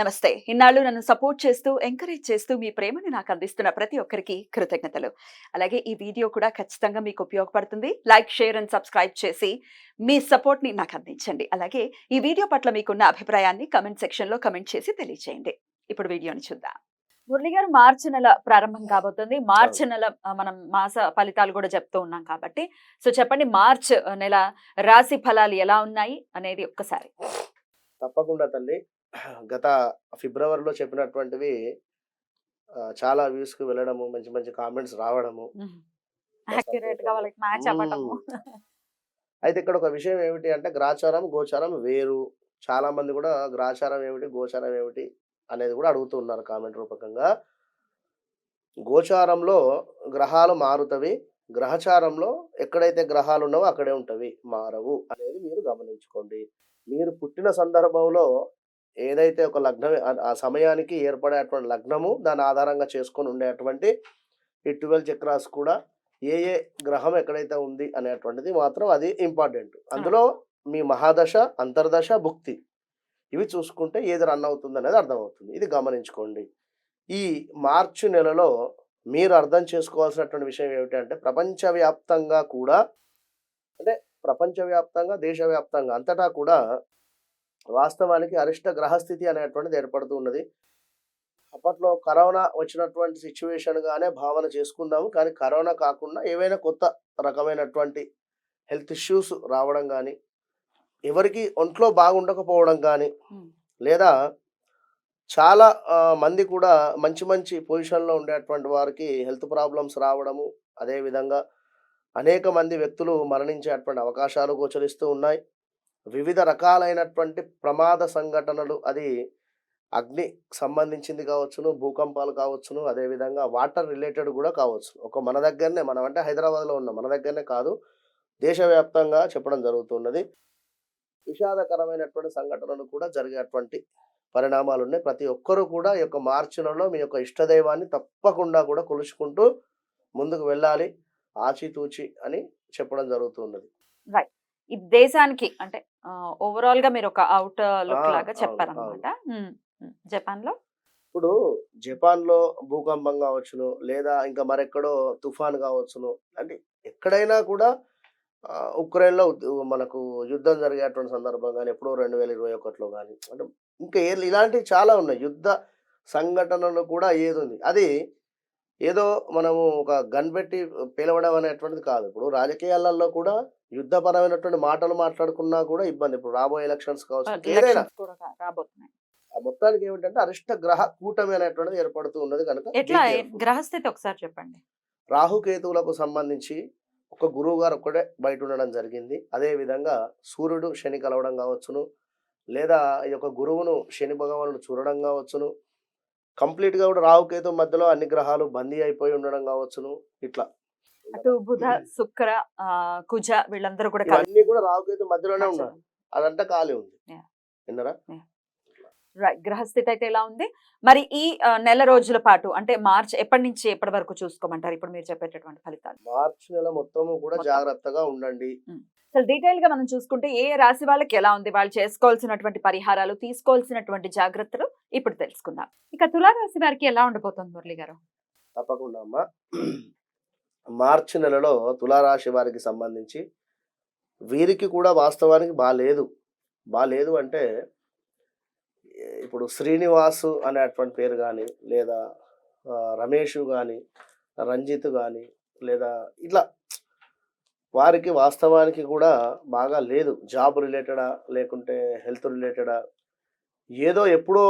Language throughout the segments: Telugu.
నమస్తే. ఇన్నాళ్ళు నన్ను సపోర్ట్ చేస్తూ ఎంకరేజ్ చేస్తూ మీ ప్రేమని నాకు అందిస్తున్న ప్రతి ఒక్కరికి కృతజ్ఞతలు. అలాగే ఈ వీడియో కూడా ఖచ్చితంగా మీకు ఉపయోగపడుతుంది. లైక్ షేర్ అండ్ సబ్స్క్రైబ్ చేసి మీ సపోర్ట్ని నాకు అందించండి. అలాగే ఈ వీడియో పట్ల మీకున్న అభిప్రాయాన్ని కమెంట్ సెక్షన్లో కమెంట్ చేసి తెలియజేయండి ఇప్పుడు వీడియోని చూద్దాం. మురళి గారు మార్చి నెల ప్రారంభం కాబోతుంది. మార్చి నెల మనం మాస ఫలితాలు కూడా చెప్తూ ఉన్నాం కాబట్టి. సో చెప్పండి మార్చ్ నెల రాశి ఫలాలు ఎలా ఉన్నాయి అనేది ఒక్కసారి. తప్పకుండా తల్లి. గత ఫిబ్రవరిలో చెప్పినటువంటివి చాలా వ్యూస్కి వెళ్ళడము మంచి మంచి కామెంట్స్ రావడము అయితే ఇక్కడ ఒక విషయం ఏమిటి అంటే గ్రాచారం గోచారం వేరు. చాలా మంది కూడా గ్రాచారం ఏమిటి గోచారం ఏమిటి అనేది కూడా అడుగుతూ ఉన్నారు కామెంట్ రూపకంగా. గోచారంలో గ్రహాలు మారుతవి. గ్రహచారంలో ఎక్కడైతే గ్రహాలు ఉన్నావో అక్కడే ఉంటవి మారవు అనేది మీరు గమనించుకోండి. మీరు పుట్టిన సందర్భంలో ఏదైతే ఒక లగ్నం ఆ- సమయానికి ఏర్పడేటువంటి లగ్నము దాని ఆధారంగా చేసుకొని ఉండేటువంటి ఈ ట్వెల్వ్ చక్రాస్ కూడా ఏ ఏ గ్రహం ఎక్కడైతే ఉంది అనేటువంటిది మాత్రం అది ఇంపార్టెంట్. అందులో మీ మహాదశ అంతర్దశ భుక్తి. ఇవి చూసుకుంటే ఏది రన్ అవుతుంది అనేది అర్థమవుతుంది. ఇది గమనించుకోండి. ఈ మార్చి నెలలో మీరు అర్థం చేసుకోవాల్సినటువంటి విషయం ఏమిటంటే ప్రపంచవ్యాప్తంగా కూడా అంటే ప్రపంచవ్యాప్తంగా దేశవ్యాప్తంగా అంతటా కూడా వాస్తవానికి అరిష్ట గ్రహస్థితి అనేటువంటిది ఏర్పడుతూ ఉన్నది అప్పట్లో కరోనా వచ్చినటువంటి సిచ్యువేషన్ గానే భావన చేసుకుందాము కానీ కరోనా కాకుండా ఏవైనా కొత్త రకమైనటువంటి హెల్త్ ఇష్యూస్ రావడం కానీ ఎవరికి ఒంట్లో బాగుండకపోవడం కానీ. లేదా చాలా మంది కూడా మంచి మంచి పొజిషన్లో ఉండేటువంటి వారికి హెల్త్ ప్రాబ్లమ్స్ రావడము అదేవిధంగా అనేక మంది వ్యక్తులు మరణించేటువంటి అవకాశాలు గోచరిస్తూ ఉన్నాయి. వివిధ రకాలైనటువంటి ప్రమాద సంఘటనలు అది అగ్ని సంబంధించింది కావచ్చును భూకంపాలు కావచ్చును అదేవిధంగా వాటర్ రిలేటెడ్ కూడా కావచ్చు. ఒక మన దగ్గరనే మనం అంటే హైదరాబాద్లో ఉన్న మన దగ్గరనే కాదు దేశవ్యాప్తంగా చెప్పడం జరుగుతున్నది. విషాదకరమైనటువంటి సంఘటనలు కూడా జరిగేటువంటి పరిణామాలు ఉన్నాయి ప్రతి ఒక్కరూ కూడా ఈ యొక్క మార్చి నెలలో మీ యొక్క ఇష్టదైవాన్ని తప్పకుండా కూడా కొలుచుకుంటూ ముందుకు వెళ్ళాలి. ఆచితూచి అని చెప్పడం జరుగుతున్నది. ఈ దేశానికి అంటే ఓవరాల్గా మీరు ఒక అవుట్ లుక్ లాగా చెప్పారనమాట జపాన్లో ఇప్పుడు జపాన్లో భూకంపం కావచ్చును లేదా ఇంకా మరెక్కడో తుఫాన్ కావచ్చును అంటే ఎక్కడైనా కూడా ఆ, ఉక్రెయిన్లో ఉద్- మనకు యుద్ధం జరిగేటువంటి సందర్భం కానీ ఎప్పుడో రెండు వేల ఇరవై ఒకటిలో కానీ అంటే ఇంకా ఇలాంటివి చాలా ఉన్నాయి. యుద్ధ సంఘటనలు కూడా ఏది ఉంది అది ఏదో మనము ఒక గన్ పెట్టి పిలవడం అనేటువంటిది కాదు. ఇప్పుడు రాజకీయాలలో కూడా యుద్ధపరమైనటువంటి మాటలు మాట్లాడుకున్నా కూడా ఇబ్బంది. ఇప్పుడు రాబోయే ఎలక్షన్స్ కావచ్చు ఏదైనా మొత్తానికి ఏమిటంటే అరిష్ట గ్రహ కూటమి అనేటువంటిది ఏర్పడుతూ ఉన్నది కనుక ఎట్లా. గ్రహస్థితి ఒకసారి చెప్పండి. రాహుకేతువులకు సంబంధించి ఒక గురువు గారు ఒక్కడే బయట ఉండడం జరిగింది. అదే విధంగా సూర్యుడు శని కలవడం కావచ్చును. లేదా ఈ యొక్క గురువును శని భగవానుడు చూడడం కావచ్చును. కంప్లీట్గా కూడా రాహుకేతు మధ్యలో అన్ని గ్రహాలు బందీ అయిపోయి ఉండడం కావచ్చును. ఇట్లా. అటు బుధ శుక్ర కుజ వీళ్ళందరూ కూడా ఇవన్నీ కూడా రాహుకేతు మధ్యలోనే ఉన్నారు. అదంతా ఖాళీ ఉంది. విన్నరా? గ్రహస్థితి అయితే ఎలా ఉంది. మరి ఈ నెల రోజుల పాటు అంటే మార్చ్ ఎప్పటి నుంచి ఎప్పటి వరకు చూసుకోమంటారు? ఇప్పుడు మీరు చెప్పేటటువంటి ఫలితాలు. మార్చి నెల మొత్తము కూడా మొత్తం. జాగ్రత్తగా ఉండండి. అసలు డీటెయిల్గా మనం చూసుకుంటే ఏ రాశి వాళ్ళకి ఎలా ఉంది? వాళ్ళు చేసుకోవాల్సినటువంటి పరిహారాలు తీసుకోవాల్సినటువంటి జాగ్రత్తలు ఇప్పుడు తెలుసుకుందాం. ఇక తులారాశి వారికి ఎలా ఉండబోతుంది మురళి గారు? తప్పకుండా అమ్మా. మార్చి నెలలో తులారాశి వారికి సంబంధించి వీరికి కూడా వాస్తవానికి బాగాలేదు బాగాలేదు అంటే ఇప్పుడు శ్రీనివాసు అనేటువంటి పేరు కానీ లేదా రమేష్ కానీ రంజిత్ కానీ లేదా ఇట్లా వారికి వాస్తవానికి కూడా బాగా లేదు. జాబ్ రిలేటెడా లేకుంటే హెల్త్ రిలేటెడా ఏదో ఎప్పుడో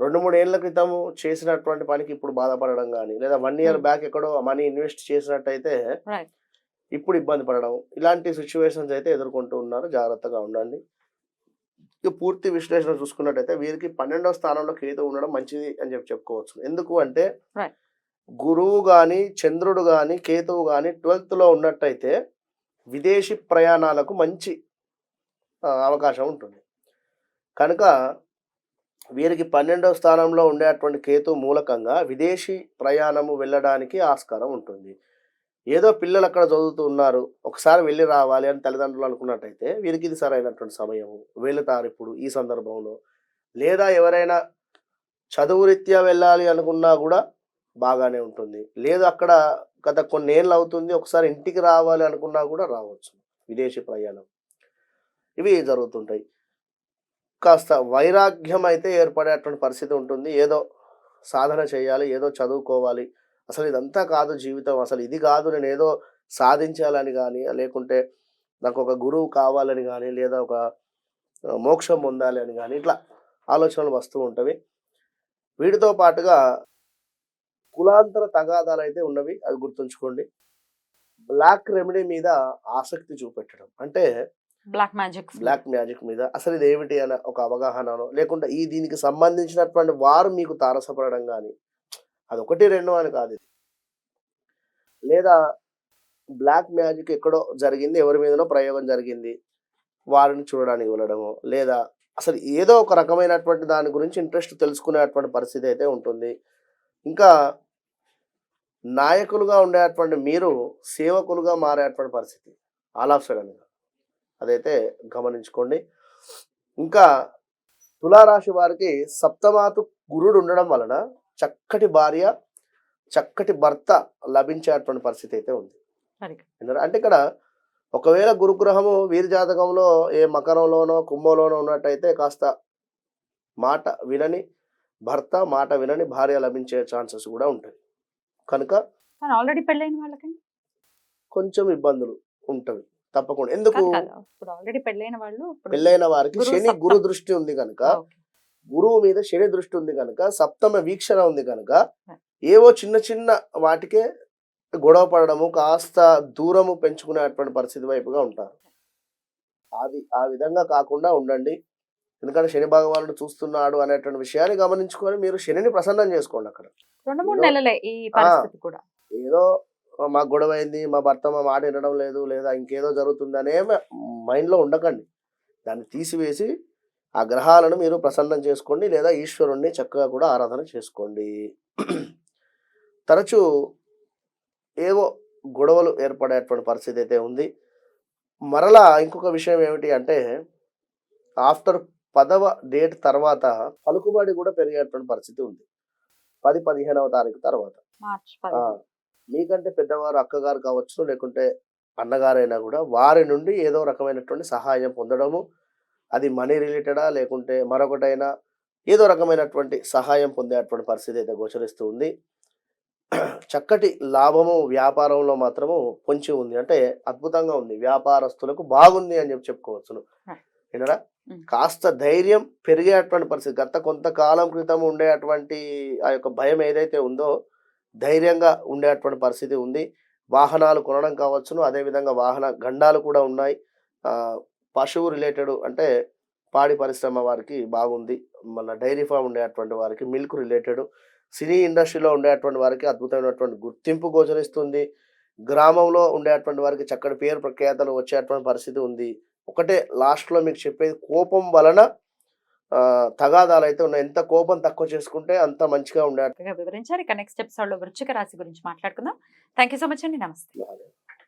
రెండు మూడు ఏళ్ళ క్రితం చేసినటువంటి పనికి ఇప్పుడు బాధపడడం కానీ లేదా వన్ ఇయర్ Hmm. బ్యాక్ ఎక్కడో మనీ ఇన్వెస్ట్ చేసినట్టయితే ఇప్పుడు ఇబ్బంది పడడం ఇలాంటి సిచ్యువేషన్స్ అయితే ఎదుర్కొంటూ ఉన్నారు. జాగ్రత్తగా ఉండండి. ఇక పూర్తి విశ్లేషణ చూసుకున్నట్టయితే వీరికి పన్నెండవ స్థానంలో కేతు ఉండడం మంచిది అని చెప్పి చెప్పుకోవచ్చు. ఎందుకు అంటే. గురువు కానీ చంద్రుడు కానీ కేతువు కానీ ట్వెల్త్లో ఉన్నట్టయితే విదేశీ ప్రయాణాలకు మంచి అవకాశం ఉంటుంది. కనుక వీరికి పన్నెండవ స్థానంలో ఉండేటువంటి కేతు మూలకంగా విదేశీ ప్రయాణము వెళ్ళడానికి ఆస్కారం ఉంటుంది. ఏదో పిల్లలు అక్కడ చదువుతూ ఉన్నారు ఒకసారి వెళ్ళి రావాలి అని తల్లిదండ్రులు అనుకున్నట్టయితే వీరికి ఇది సరైనటువంటి సమయము. వెళుతారు ఇప్పుడు ఈ సందర్భంలో. లేదా ఎవరైనా చదువు రీత్యా వెళ్ళాలి అనుకున్నా కూడా బాగానే ఉంటుంది. లేదు అక్కడ గత కొన్నేళ్ళు అవుతుంది ఒకసారి ఇంటికి రావాలి అనుకున్నా కూడా రావచ్చు. విదేశీ ప్రయాణం. ఇవి జరుగుతుంటాయి. కాస్త వైరాగ్యం అయితే ఏర్పడేటువంటి పరిస్థితి ఉంటుంది. ఏదో సాధన చేయాలి ఏదో చదువుకోవాలి. అసలు ఇదంతా కాదు జీవితం. అసలు ఇది కాదు. నేను ఏదో సాధించాలని కానీ లేకుంటే నాకు ఒక గురువు కావాలని కానీ లేదా ఒక మోక్షం పొందాలి అని కానీ ఇట్లా ఆలోచనలు వస్తూ ఉంటవి. వీటితో పాటుగా కులాంతర తగాదాలు అయితే ఉన్నవి. అది గుర్తుంచుకోండి. బ్లాక్ రెమెడీ మీద ఆసక్తి చూపెట్టడం. అంటే బ్లాక్ మ్యాజిక్ బ్లాక్ మ్యాజిక్ మీద అసలు ఇది ఏమిటి అన్న ఒక అవగాహనలో లేకుంటే ఈ దీనికి సంబంధించినటువంటి వారు మీకు తారసపడడం కానీ అది ఒకటి రెండు అని కాదు ఇది. లేదా బ్లాక్ మ్యాజిక్ ఎక్కడో జరిగింది ఎవరి మీదనో ప్రయోగం జరిగింది వారిని చూడడానికి వెళ్ళడము లేదా అసలు ఏదో ఒక రకమైనటువంటి దాని గురించి ఇంట్రెస్ట్ తెలుసుకునేటువంటి పరిస్థితి అయితే ఉంటుంది. ఇంకా నాయకులుగా ఉండేటువంటి మీరు సేవకులుగా మారేటువంటి పరిస్థితి. ఆల్ ఆఫ్ సడన్గా. అదైతే గమనించుకోండి. ఇంకా తులారాశి వారికి సప్తమాతు గురుడు ఉండడం వలన చక్కటి భార్య చక్కటి భర్త లభించేటువంటి పరిస్థితి అయితే ఉంది. ఎందుకంటే- అంటే ఇక్కడ ఒకవేళ గురుగ్రహము వీరి జాతకంలో ఏ మకరంలోనో కుంభంలోనో ఉన్నట్టయితే కాస్త మాట వినని భర్త మాట వినని భార్య లభించే ఛాన్సెస్ కూడా ఉంటాయి. కనుక కానీ ఆల్రెడీ పెళ్ళైన వాళ్ళకండి. కొంచెం ఇబ్బందులు ఉంటవి. తప్పకుండా. ఎందుకు? ఇప్పుడు ఆల్రెడీ పెళ్ళైన వాళ్ళు ఇప్పుడు పెళ్ళైన వారికి శని. గురు దృష్టి ఉంది కనుక. గురువు మీద శని దృష్టి ఉంది కనుక సప్తమ వీక్షణ ఉంది కనుక ఏవో చిన్న చిన్న వాటికే గొడవ పడడము కాస్త దూరము పెంచుకునేటువంటి పరిస్థితి వైపుగా ఉంటారు. అది ఆ విధంగా కాకుండా ఉండండి. ఎందుకంటే శని భగవానుడు చూస్తున్నాడు అనేటువంటి విషయాన్ని గమనించుకొని మీరు శనిని ప్రసన్నం చేసుకోండి అక్కడ. రెండు మూడు నెలలే ఈ పరిస్థితి కూడా. ఏదో మా గొడవ అయింది మా భర్త మా మాట వినడం లేదు లేదా ఇంకేదో జరుగుతుంది అనే మైండ్లో ఉండకండి. దాన్ని తీసివేసి ఆ గ్రహాలను మీరు ప్రసన్నం చేసుకోండి లేదా ఈశ్వరుణ్ణి చక్కగా కూడా ఆరాధన చేసుకోండి. తరచూ ఏవో గొడవలు ఏర్పడేటువంటి పరిస్థితి అయితే ఉంది. మరలా ఇంకొక విషయం ఏమిటి అంటే ఆఫ్టర్ పదవ డేట్ తర్వాత పలుకుబడి కూడా పెరిగేటువంటి పరిస్థితి ఉంది. పది పదిహేనవ తారీఖు తర్వాత. మీకంటే పెద్దవారు అక్కగారు కావచ్చు లేకుంటే అన్నగారైనా కూడా వారి నుండి ఏదో రకమైనటువంటి సహాయం పొందడము అది మనీ రిలేటెడా లేకుంటే మరొకటైనా ఏదో రకమైనటువంటి సహాయం పొందేటువంటి పరిస్థితి అయితే గోచరిస్తూ ఉంది. చక్కటి లాభము వ్యాపారంలో మాత్రము పొంచి ఉంది. అంటే అద్భుతంగా ఉంది. వ్యాపారస్తులకు బాగుంది అని చెప్పి చెప్పుకోవచ్చును. వినరా? Mm. కాస్త ధైర్యం పెరిగేటువంటి పరిస్థితి. గత కొంతకాలం క్రితం ఉండేటువంటి ఆ యొక్క భయం ఏదైతే ఉందో ధైర్యంగా ఉండేటువంటి పరిస్థితి ఉంది. వాహనాలు కొనడం కావచ్చును. అదేవిధంగా వాహన గండాలు కూడా ఉన్నాయి. పశువు రిలేటెడ్ అంటే పాడి పరిశ్రమ వారికి బాగుంది. మన డైరీ ఫామ్ ఉండేటువంటి వారికి మిల్క్ రిలేటెడ్ సినీ ఇండస్ట్రీలో ఉండేటువంటి వారికి అద్భుతమైనటువంటి గుర్తింపు గోచరిస్తుంది. గ్రామంలో ఉండేటువంటి వారికి చక్కటి పేరు ప్రఖ్యాతలు వచ్చేటువంటి పరిస్థితి ఉంది. ఒకటే లాస్ట్లో మీకు చెప్పేది కోపం వలన తగాదాలు అయితే ఉన్నాయి. ఎంత కోపం తక్కువ చేసుకుంటే అంత మంచిగా ఉండే చక్కగా వివరించారు. ఇక నెక్స్ట్ ఎపిసోడ్లో వృచ్చిక రాశి గురించి మాట్లాడుకుందాం. థ్యాంక్ యూ సో మచ్ అండి. నమస్తే.